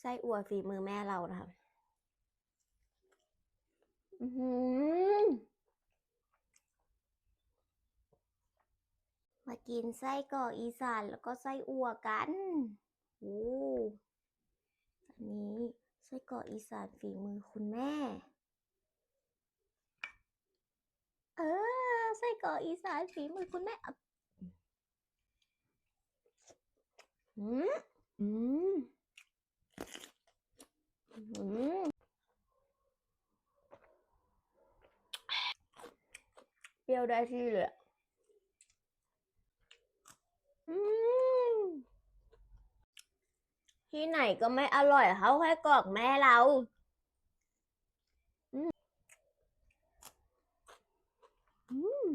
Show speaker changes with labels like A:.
A: ไส้อั่วฝีมือแม่เรานะคะอือหือมากินไส้กรอกอีสานแล้วก็ไส้อั่วกันโอ้อันนี้ไส้กรอกอีสานฝีมือคุณแม่ เออไส้กรอกอีสานฝีมือคุณแม่อะอืมอืมอืม เปรี้ยวได้ที่เลยที่ไหนก็ไม่อร่อยเท่าไส้กรอกแม่เราอืม